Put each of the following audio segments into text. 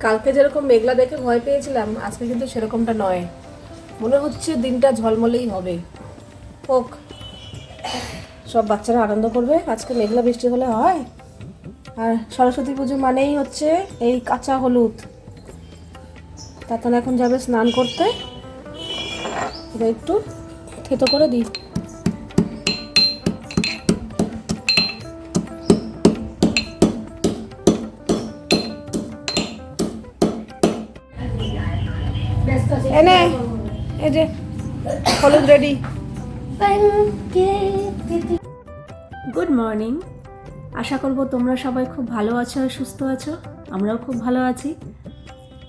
কালকে যেরকম মেঘলা দেখে ভয় পেয়েছিলাম, আজকে কিন্তু সেরকমটা নয়। মনে হচ্ছে দিনটা ঝলমলেই হবে। হোক, সব বাচ্চারা আনন্দ করবে। আজকে মেঘলা বৃষ্টি হলে হয়। আর সরস্বতী পুজো মানেই হচ্ছে এই কাঁচা হলুদ। তাতান এখন যাবে স্নান করতে। একটু থেতো করে দিই। এনে এই যে, হলুদ রেডি গুড মর্নিং আশা করব তোমরা সবাই খুব ভালো আছো, সুস্থ আছো। আমরাও খুব ভালো আছি।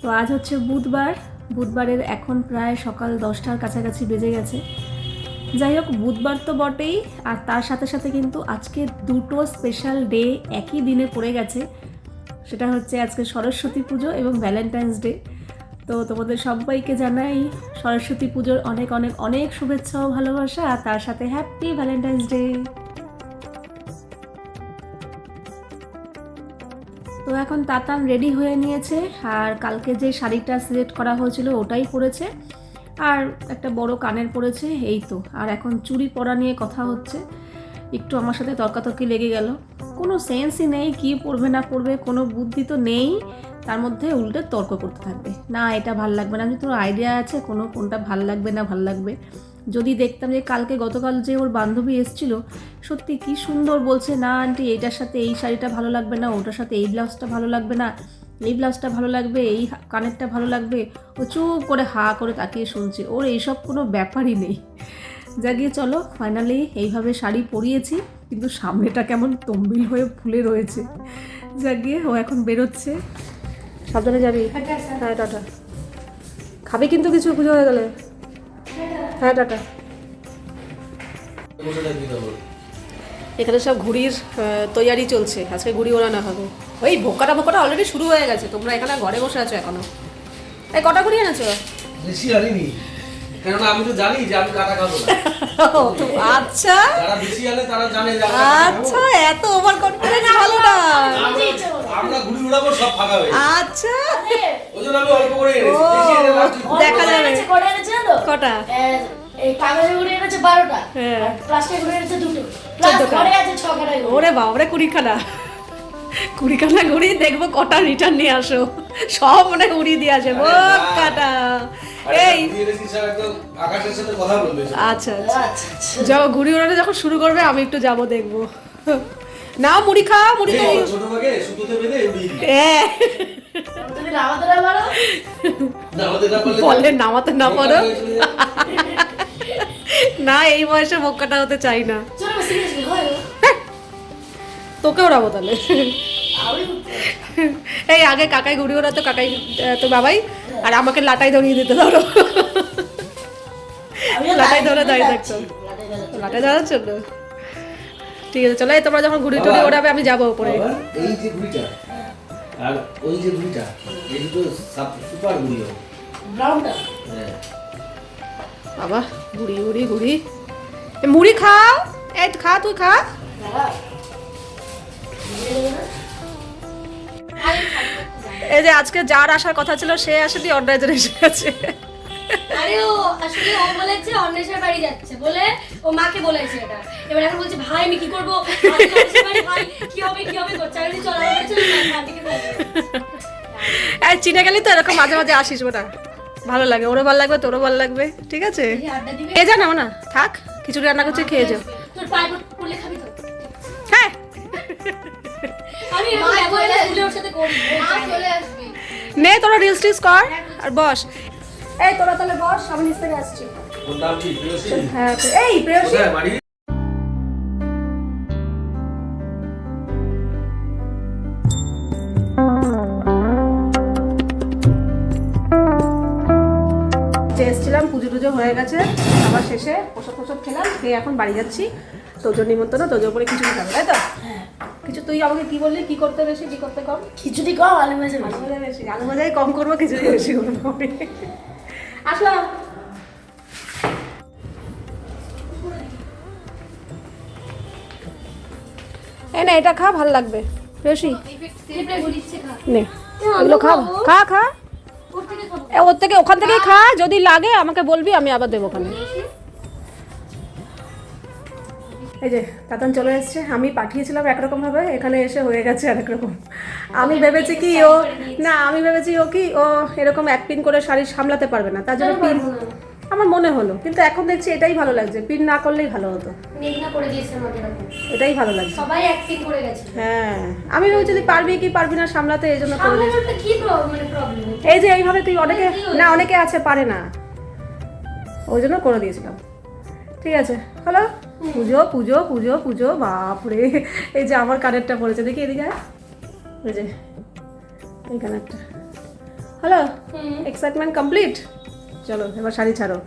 তো আজ হচ্ছে বুধবার। বুধবারের এখন প্রায় সকাল দশটার কাছাকাছি বেজে গেছে। যাই হোক, বুধবার তো বটেই, আর তার সাথে সাথে কিন্তু আজকে দুটো স্পেশাল ডে একই দিনে পড়ে গেছে। সেটা হচ্ছে আজকে সরস্বতী পুজো এবং ভ্যালেন্টাইন্স ডে তো তোমাদের সবাইকে জানাই সরস্বতী পুজোর অনেক অনেক অনেক শুভেচ্ছা ও ভালোবাসা, আর তার সাথে হ্যাপি ভ্যালেন্টাইন্স ডে তো এখন তাতান রেডি হয়ে নিয়েছে, আর কালকে যে শাড়িটা সিলেক্ট করা হয়েছিল ওটাই পরেছে, আর একটা বড় কানের পরেছে, এই তো। আর এখন চুড়ি পরা নিয়ে কথা হচ্ছে। একটু আমার সাথে তর্কাতর্কি লেগে গেল। কোনো সেন্সই নেই, কি পড়বে না পড়বে, কোনো বুদ্ধি তো নেই, তার মধ্যে উল্টে তর্ক করতে থাকবে। না, এটা ভালো লাগবে না, আমি তোর আইডিয়া আছে, কোনো কোনটা ভালো লাগবে না ভালো লাগবে। যদি দেখতাম যে কালকে গতকাল যে ওর বান্ধবী এসছিল, সত্যি কি সুন্দর বলছে, না আন্টি এইটার সাথে এই শাড়িটা ভালো লাগবে না, ওটার সাথে এই ব্লাউজটা ভালো লাগবে না, এই ব্লাউজটা ভালো লাগবে, এই কানেরটা ভালো লাগবে। ও চুপ করে হা করে তাকিয়ে শুনছে। ওর এইসব কোনো ব্যাপারই নেই। যা গিয়ে চলো ফাইনালি এইভাবে শাড়ি পরিয়েছি। কিন্তু সামনেটা কেমন তম্বিল হয়ে ফুলে রয়েছে। যা গিয়ে ও এখন বেরোচ্ছে। সাবধানে যাবি। হ্যাঁ টাটা। খাবি কিন্তু কিছু পুজো হয়ে গেলে। হ্যাঁ টাটা। এখানে সব ঘুড়ির তৈয়ারি চলছে। আজকে ঘুড়ি ওড়ানো হবে। ওই ভোকাটা ভোকাটা অলরেডি শুরু হয়ে গেছে। তোমরা এখানে ঘরে বসে আছো এখনও। এই কটা ঘুড়ি এনেছো? বেশি আনিনি কেননা আমি তো জানি যে আমি কাটা খাব না। আচ্ছা। যারা বেশি আনে তারা জানে যে আমরা কাটা খাব। আচ্ছা এত ওভার কনফিডেন্স ভালো না। আমরা- আমরা উড়াবো সব ফাঁকা হয়ে আচ্ছা। ওই জন্য আমি অল্প করে এনেছি। বেশি এনে দেখা যাবে। কটা এনেছে জানো? কটা? এই কাগজের গুড়ি এনেছে বারোটা। হ্যাঁ। আর প্লাস্টিকের এনেছে দুটো। প্লাস ঘরে আছে ছখানা গুড়ি। ওরে বাবরে কুড়িখানা। কুড়িখানা ঘুরি দেখব কটা রিটার্ন নিয়ে আসো। সব মনে উড়িয়ে দিয়ে আসে। কাটা এই। আচ্ছা আচ্ছা। আচ্ছা আচ্ছা। যাও ঘুড়ি ওড়ানো যখন শুরু করবে আমি একটু যাব দেখব। না মুড়ি খা মুড়ি উড়িয়ে দিই। হ্যাঁ। নামাতে না বলে নামাতে পারো। হয়ে। না এই বয়সে মক্কাটা হতে চাই না। চলো সিরিয়াসলি তোকে ওড়াবো তাহলে। এই আগে কাকাই ঘুড়ি ওড়াতো কাকাই তো বাবাই আর আমাকে লাটাই ধরিয়ে দিতে ধরো। লাটাই ধরে দাঁড়িয়ে। থাকতো লাটাই ধরে। লাটাই ধরার জন্য। ঠিক আছে চলো এই তোমরা যখন ঘুড়ি টুড়ি ওড়াবে আমি যাব উপরে। বাবা, এই যে ঘুড়িটা আর ওই যে ঘুড়িটা এই দুটো সুপার ঘুড়ি হবে। ব্রাউনটা হ্যাঁ। বাবা ঘুড়ি ঘুড়ি ঘুড়ি। মুড়ি খাও। এই খা তুই খা। এই যে আজকে যার আসার কথা ছিল সে আসেনি অর্ডার এসে গেছে। আরে ও আসলে ও বলেছে অন্বেষার বাড়ি যাচ্ছে বলে ও মাকে বলেছে এটা। এবার এখন বলছে ভাই আমি কি করব? ভাই কি হবে কি হবে করছে? আমি চলো চলো, চিনে গেলি তো এরকম মাঝে মাঝে আসিস ওটা ভালো লাগে ওরও ভালো লাগবে তোরও ভালো লাগবে ঠিক আছে? যা না না থাক খিচুড়ি রান্না করছি খেয়ে যাও। তোর পায়ে পড়লে খাবি তো? হ্যাঁ। আমি ওর সাথে করি চলে আসবে। নে তোরা রিলস টিলস কর আর বস। এই তোরা তাহলে বস আমি নিচ থেকে আসছি। হ্যাঁ এই প্রেয়সী। এসেছিলাম পুজো টুজো হয়ে গেছে আবার শেষে প্রসাদ প্রসাদ খেলাম খেয়ে এখন বাড়ি যাচ্ছি। তোজোর নিমন্ত্রণ তোজোর উপরে কিছু খাবে তাই তো? কিছু তুই আমাকে কি বললি? কি করতে বেশি? কি করতে কম? খিচুড়ি কম আলু ভাজা আলু ভাজা বেশি। আলু ভাজাই কম করব খিচুড়ি বেশি করব। আসলাম। এই না এটা খা ভালো লাগবে। বেশি? নে এগুলো খা খা খা। ওর থেকে থেকে ওখান থেকেই খা যদি লাগে আমাকে বলবি আমি আবার দেবো ওখানে। এই যে তাতান চলে এসেছে। আমি পাঠিয়েছিলাম একরকম ভাবে এখানে এসে হয়ে গেছে আরেক রকম আমি ভেবেছি কি ও না আমি ভেবেছি ও কি ও এরকম এক পিন করে শাড়ি সামলাতে পারবে না। তার জন্য পিন আমার মনে হলো। কিন্তু এখন দেখছি এটাই ভালো লাগছে। পিন না করলেই ভালো হতো। করে দিয়েছে এটাই ভালো লাগছে। সবাই অ্যাক্টিং করে গেছে। হ্যাঁ। আমি ভেবেছি যদি পারবি কি পারবি না সামলাতে এই জন্য করে কি মানে প্রবলেম এই যে এইভাবে তুই অনেকে না অনেকে আছে পারে না। ওই জন্য করে দিয়েছিলাম। ঠিক আছে। হ্যালো? পুজো পুজো পুজো পুজো বাপরে। এই যে আমার কানেরটা পড়েছে দেখি এদিকে। এই যে এই কানেরটা। হ্যালো এক্সাইটমেন্ট কমপ্লিট চলো এবার শাড়ি ছাড়ো।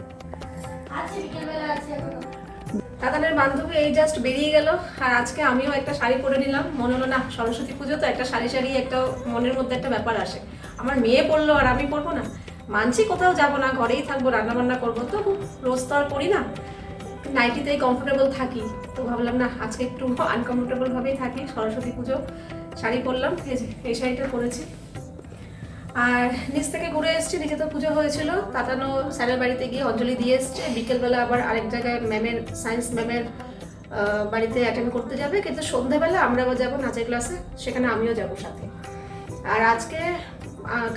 দাদানের বান্ধবী এই জাস্ট বেরিয়ে গেল আর আজকে আমিও একটা শাড়ি পরে নিলাম। মনে হলো না সরস্বতী পুজো তো একটা শাড়ি শাড়ি একটা মনের মধ্যে একটা ব্যাপার আসে। আমার মেয়ে পরলো আর আমি পরবো না। মানছি কোথাও যাব না ঘরেই থাকব রান্না বান্না করব। তো রোজ তো আর পরি না। নাইটিতেই কমফোর্টেবল থাকি। তো ভাবলাম, না, আজকে একটু আনকমফোর্টেবল ভাবেই থাকি। সরস্বতী পুজো, শাড়ি পরলাম, এই শাড়িটা পরেছি। আর নিচ থেকে ঘুরে এসেছি, নিচে তো পুজো হয়েছিল। তাতানো স্যারের বাড়িতে গিয়ে অঞ্জলি দিয়ে এসছে। বিকেলবেলা আবার আরেক জায়গায় ম্যামের সায়েন্স ম্যামের বাড়িতে অ্যাটেন্ড করতে যাবে। কিন্তু সন্ধ্যাবেলা আমরা আবার যাব নাচের ক্লাসে সেখানে আমিও যাব সাথে। আর আজকে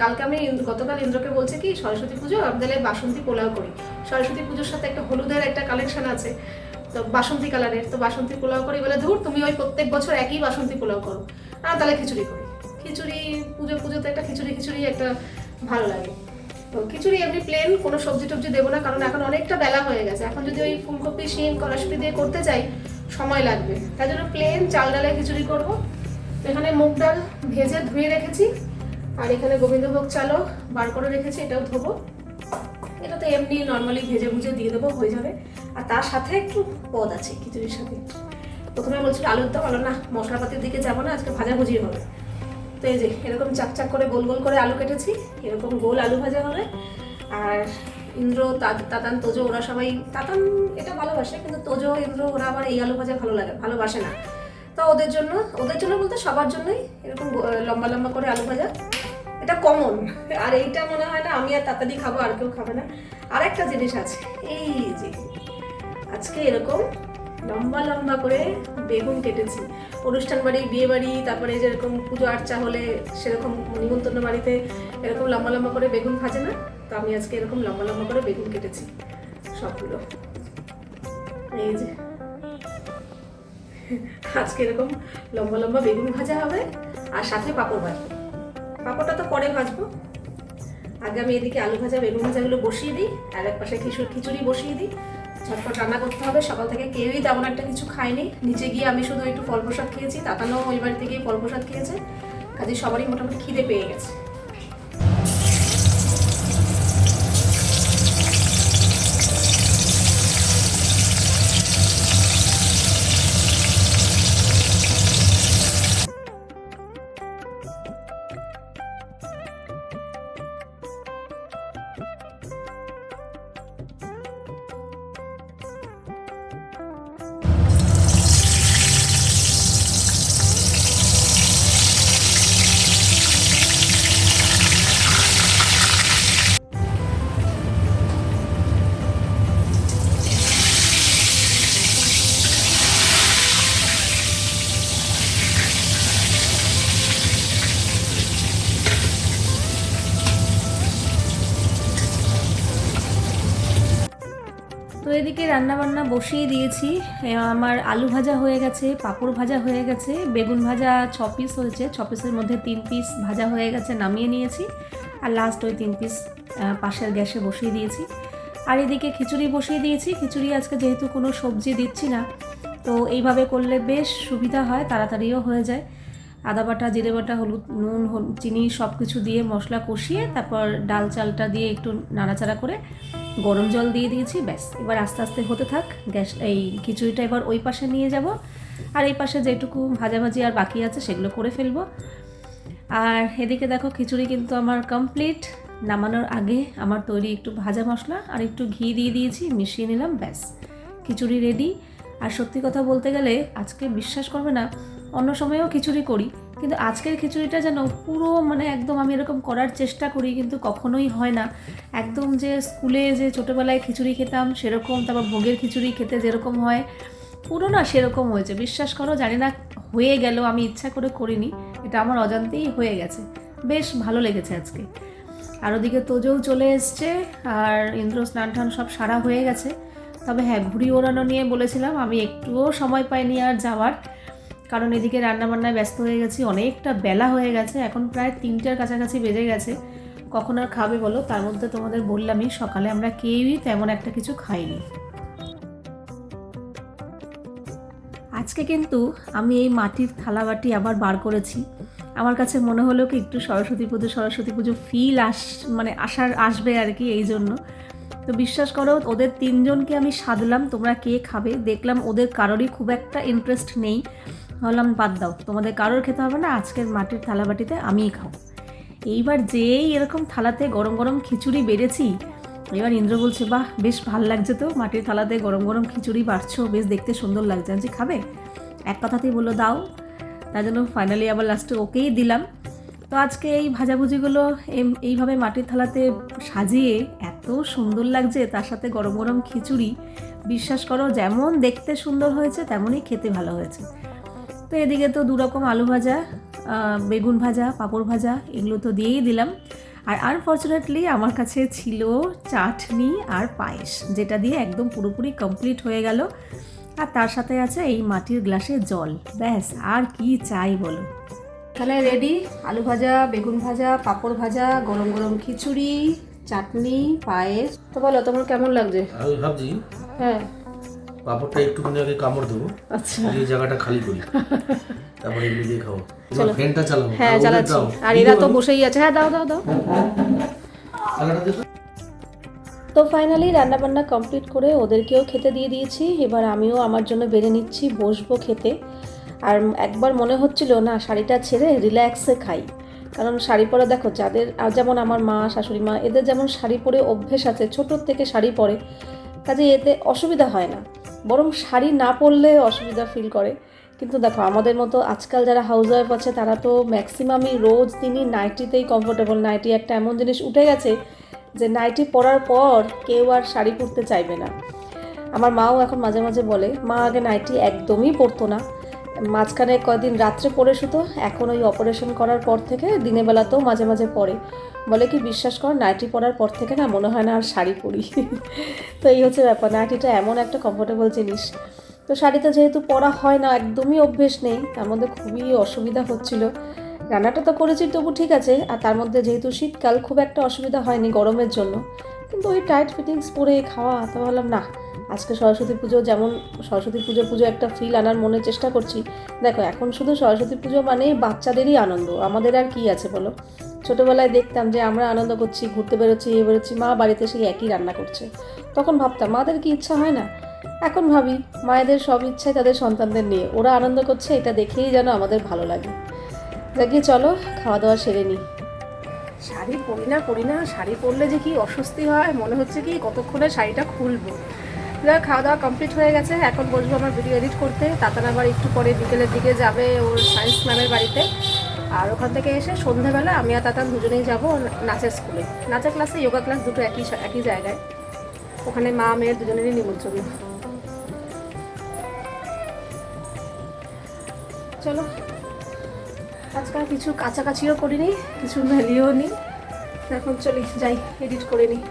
কালকে আমি গতকাল ইন্দ্রকে বলছে কি, সরস্বতী পুজো আমাদের বাসন্তী পোলাও করি। সরস্বতী পুজোর সাথে একটা হলুদের একটা কালেকশন আছে। তো বাসন্তী কালারের তো বাসন্তী পোলাও করি বলে ধুর, তুমি ওই প্রত্যেক বছর একই বাসন্তী পোলাও করো। না তাহলে খিচুড়ি করি। খিচুড়ি, পুজো, পুজোতে একটা খিচুড়ি খিচুড়ি একটা ভালো লাগে। তো খিচুড়ি এমনি প্লেন কোনো সবজি টবজি দেবো না, কারণ এখন অনেকটা বেলা হয়ে গেছে। এখন যদি ওই ফুলকপি, শিম কড়াশুটি দিয়ে করতে চাই, সময় লাগবে। তাই জন্য প্লেন চাল ডালে খিচুড়ি করব। এখানে মুগ ডাল ভেজে ধুয়ে রেখেছি, আর এখানে গোবিন্দভোগ চালও বার করে রেখেছি, এটাও ধোবো। এটা তো এমনি নর্মালি ভেজে ভুজে দিয়ে দেবো, হয়ে যাবে। আর তার সাথে একটু পদ আছে, খিচুড়ির সাথে প্রথমে বলছিল আলুর দম আলো না, মশলাপাতির দিকে যাব না, আজকে ভাজাভুজি হবে। তো এই যে, এরকম চাক চাক করে গোল গোল করে আলু কেটেছি, এরকম গোল আলু ভাজা হবে। আর ইন্দ্র তাতান, তোজো, ওরা সবাই, তাতান এটা ভালোবাসে, কিন্তু তোজো, ইন্দ্র, ওরা আবার এই আলু ভাজা ভালো লাগে, ভালোবাসে না। তো ওদের জন্য ওদের জন্য বলতে সবার জন্যই এরকম লম্বা লম্বা করে আলু ভাজা। এটা কমন আর এইটা মনে হয় না, আমি আর তাড়াতাড়ি খাব, আর কেউ খাবে না। আর একটা জিনিস আছে, এই যে আজকে এরকম লম্বা লম্বা করে বেগুন কেটেছি। অনুষ্ঠান বাড়ি, বিয়ে বাড়ি, তারপরে যেরকম পুজো আর্চা হলে সেরকম নিমন্ত্রণ বাড়িতে এরকম লম্বা লম্বা করে বেগুন ভাজে না? তো আমি আজকে এরকম লম্বা লম্বা করে বেগুন কেটেছি, সবগুলো। এই যে আজকে এরকম লম্বা লম্বা বেগুন ভাজা হবে, আর সাথে পাঁপড় ভাজবো। পাঁপড়টা তো পরে ভাজবো। আগে আমি এদিকে আলু ভাজা, বেগুন ভাজাগুলো বসিয়ে দিই, আর এক পাশে খিচুড়ি খিচুড়ি বসিয়ে দিই। ঝটপট রান্না করতে হবে, সকাল থেকে কেউই তেমন একটা কিছু খায়নি। নিচে গিয়ে আমি শুধু একটু ফল প্রসাদ খেয়েছি তাতানো ওই বাড়িতে গিয়ে ফল প্রসাদ খেয়েছে। কাজে সবারই মোটামুটি খিদে পেয়ে গেছে। তো এদিকে রান্না বান্না বসিয়ে দিয়েছি। আমার আলু ভাজা হয়ে গেছে, পাঁপড় ভাজা হয়ে গেছে, বেগুন ভাজা ছ পিস হয়েছে, ছ পিসের মধ্যে তিন পিস ভাজা হয়ে গেছে নামিয়ে নিয়েছি, আর লাস্ট ওই তিন পিস পাশের গ্যাসে বসিয়ে দিয়েছি। আর এদিকে খিচুড়ি বসিয়ে দিয়েছি, খিচুড়ি আজকে যেহেতু কোনো সবজি দিচ্ছি না, তো এইভাবে করলে বেশ সুবিধা হয়, তাড়াতাড়িও হয়ে যায়। আদা বাটা, জিরে বাটা, হলুদ, নুন চিনি সব কিছু দিয়ে মশলা কষিয়ে তারপর ডাল চালটা দিয়ে একটু নাড়াচাড়া করে গরম জল দিয়ে দিয়েছি, ব্যাস। এবার আস্তে আস্তে হতে থাক, গ্যাস, এই খিচুড়িটা এবার ওই পাশে নিয়ে যাব। আর এই পাশে যেটুকু ভাজাভাজি আর বাকি আছে সেগুলো করে ফেলব। আর এদিকে দেখো খিচুড়ি কিন্তু আমার কমপ্লিট নামানোর আগে আমার তৈরি একটু ভাজা মশলা আর একটু ঘি দিয়ে দিয়েছি, মিশিয়ে নিলাম, ব্যাস। খিচুড়ি রেডি আর সত্যি কথা বলতে গেলে আজকে বিশ্বাস করবে না অন্য সময়েও খিচুড়ি করি, কিন্তু আজকের খিচুড়িটা যেন পুরো মানে একদম আমি এরকম করার চেষ্টা করি, কিন্তু কখনোই হয় না। একদম যে স্কুলে যে ছোটোবেলায় খিচুড়ি খেতাম, সেরকম তারপর ভোগের খিচুড়ি খেতে যেরকম হয়, পুরো না সেরকম হয়েছে। বিশ্বাস করো, জানি না হয়ে গেল, আমি ইচ্ছা করে করিনি, এটা আমার অজান্তেই হয়ে গেছে। বেশ ভালো লেগেছে আজকে। আর ওদিকে তোজও চলে এসছে, আর ইন্দ্র স্নান টান সব সারা হয়ে গেছে। তবে হ্যাঁ ঘুড়ি ওড়ানো নিয়ে বলেছিলাম, আমি একটুও সময় পাইনি আর যাওয়ার। কারণ এদিকে রান্নাবান্নায় ব্যস্ত হয়ে গেছি, অনেকটা বেলা হয়ে গেছে, এখন প্রায় তিনটার কাছাকাছি বেজে গেছে। কখন আর খাবে বলো? তার মধ্যে তোমাদের বললামই, সকালে আমরা কেউই তেমন একটা কিছু খাইনি। আজকে কিন্তু আমি এই মাটির থালাবাটি আবার বার করেছি। আমার কাছে মনে হলো কি একটু সরস্বতী পুজো সরস্বতী পুজো ফিল আস মানে আসার আসবে আর কি এই জন্য। তো বিশ্বাস করো, ওদের তিনজনকে আমি সাধলাম, তোমরা কে খাবে? দেখলাম ওদের কারোরই খুব একটা ইন্টারেস্ট নেই। ভাবলাম বাদ দাও, তোমাদের কারোর খেতে হবে না, আজকের মাটির থালাবাটিতে আমিই খাও এইবার যেই এরকম থালাতে গরম গরম খিচুড়ি বেড়েছি, এবার ইন্দ্র বলছে, বাহ, বেশ ভালো লাগছে তো, মাটির থালাতে গরম গরম খিচুড়ি বাড়ছো, বেশ দেখতে সুন্দর লাগছে আমি খাবে? এক কথাতেই বলল, দাও। তার জন্য ফাইনালি আবার লাস্টে ওকেই দিলাম। তো আজকে এই ভাজাভুজিগুলো এইভাবে মাটির থালাতে সাজিয়ে এত সুন্দর লাগছে, তার সাথে গরম গরম খিচুড়ি, বিশ্বাস করো, যেমন দেখতে সুন্দর হয়েছে, তেমনই খেতে ভালো হয়েছে। তো এদিকে তো দুরকম আলু ভাজা বেগুন ভাজা পাঁপড় ভাজা এগুলো তো দিয়েই দিলাম। আর আনফর্চুনেটলি আমার কাছে ছিল চাটনি আর পায়েস যেটা দিয়ে একদম পুরোপুরি কমপ্লিট হয়ে গেল। আর তার সাথে আছে এই মাটির গ্লাসে জল। ব্যাস আর কি চাই বলো? তাহলে রেডি আলু ভাজা বেগুন ভাজা পাঁপড় ভাজা গরম গরম খিচুড়ি চাটনি পায়েস। তো বলো তোমার কেমন লাগছে? ভাবছি হ্যাঁ। পাপড়টা একটুখানি আগে কামড় দেবো। আচ্ছা। এই জায়গাটা খালি করি। তারপরে এগুলি দিয়ে খাব। চলো। এবার ফ্যানটা চালাবো হ্যাঁ দাও। আর এরা তো বসেই আছে। হ্যাঁ দাও দাও দাও। তো। ফাইনালি রান্নাবান্না কমপ্লিট করে ওদেরকেও খেতে দিয়ে দিয়েছি। এবার আমিও আমার জন্য বেড়ে নিচ্ছি বসবো খেতে। আর একবার মনে হচ্ছিল না শাড়িটা ছেড়ে রিল্যাক্সে খাই। কারণ শাড়ি পরে দেখো যাদের যেমন আমার মা শাশুড়ি মা এদের যেমন শাড়ি পরে অভ্যেস আছে ছোটোর থেকে শাড়ি পরে কাজে এতে অসুবিধা হয় না। বরং শাড়ি না পরলে অসুবিধা ফিল করে। কিন্তু দেখো, আমাদের মতো আজকাল যারা হাউস ওয়াইফ আছে, তারা তো ম্যাক্সিমামই রোজ তিনি নাইটিতেই কমফোর্টেবল নাইটি একটা এমন জিনিস উঠে গেছে যে নাইটি পরার পর কেউ আর শাড়ি পরতে চাইবে না। আমার মাও এখন মাঝে মাঝে বলে, মা, আগে নাইটি একদমই পরতো না। মাঝখানে কয়েকদিন রাত্রে পরে শুতো এখন ওই অপারেশন করার পর থেকে দিনের বেলাতেও মাঝে মাঝে পরে বলে কি বিশ্বাস কর, নাইটি পরার পর থেকে না মনে হয় না আর শাড়ি পরি। তো এই হচ্ছে ব্যাপার, নাইটিটা এমন একটা কমফোর্টেবল জিনিস। তো শাড়িটা যেহেতু পরা হয় না, একদমই অভ্যেস নেই, তার মধ্যে খুবই অসুবিধা হচ্ছিল। রান্নাটা তো করেছি, তবু ঠিক আছে, আর তার মধ্যে যেহেতু শীতকাল, খুব একটা অসুবিধা হয়নি গরমের জন্য। কিন্তু ওই টাইট ফিটিংস পরে খাওয়া, তো ভাবলাম না আজকে সরস্বতী পুজো যেমন সরস্বতী পুজো পুজো একটা ফিল আনার মনে চেষ্টা করছি। দেখো, এখন শুধু সরস্বতী পুজো মানে বাচ্চাদেরই আনন্দ। আমাদের আর কি আছে বলো? ছোটোবেলায় দেখতাম যে আমরা আনন্দ করছি, ঘুরতে বেরোচ্ছি, এ বেরোচ্ছি, মা বাড়িতে সেই একই রান্না করছে। তখন ভাবতাম, মাদের কি ইচ্ছা হয় না? এখন ভাবি, মায়েদের সব ইচ্ছাই তাদের সন্তানদের নিয়ে। ওরা আনন্দ করছে, এটা দেখেই যেন আমাদের ভালো লাগে। দেখি, চলো খাওয়া দাওয়া সেরে নিই শাড়ি পরি না পরি না, শাড়ি পরলে যে কি অস্বস্তি হয়, মনে হচ্ছে কি কতক্ষণে শাড়িটা খুলবো। যাক, খাওয়া দাওয়া কমপ্লিট হয়ে গেছে এখন বসবো আমার ভিডিও এডিট করতে। তাতান আবার একটু পরে বিকেলের দিকে যাবে ওর সায়েন্স ম্যামের বাড়িতে। আর ওখান থেকে এসে সন্ধ্যাবেলা আমি আর তাতান দুজনেই যাব নাচের স্কুলে নাচের ক্লাসে যোগা ক্লাস দুটো একই একই জায়গায়। ওখানে মা মেয়ের দুজনেরই নিমন্ত্রণ। চলো আজকাল কিছু কাছাকাছিও করিনি কিছু ভ্যালিও নেই। এখন চলি যাই এডিট করে নিই।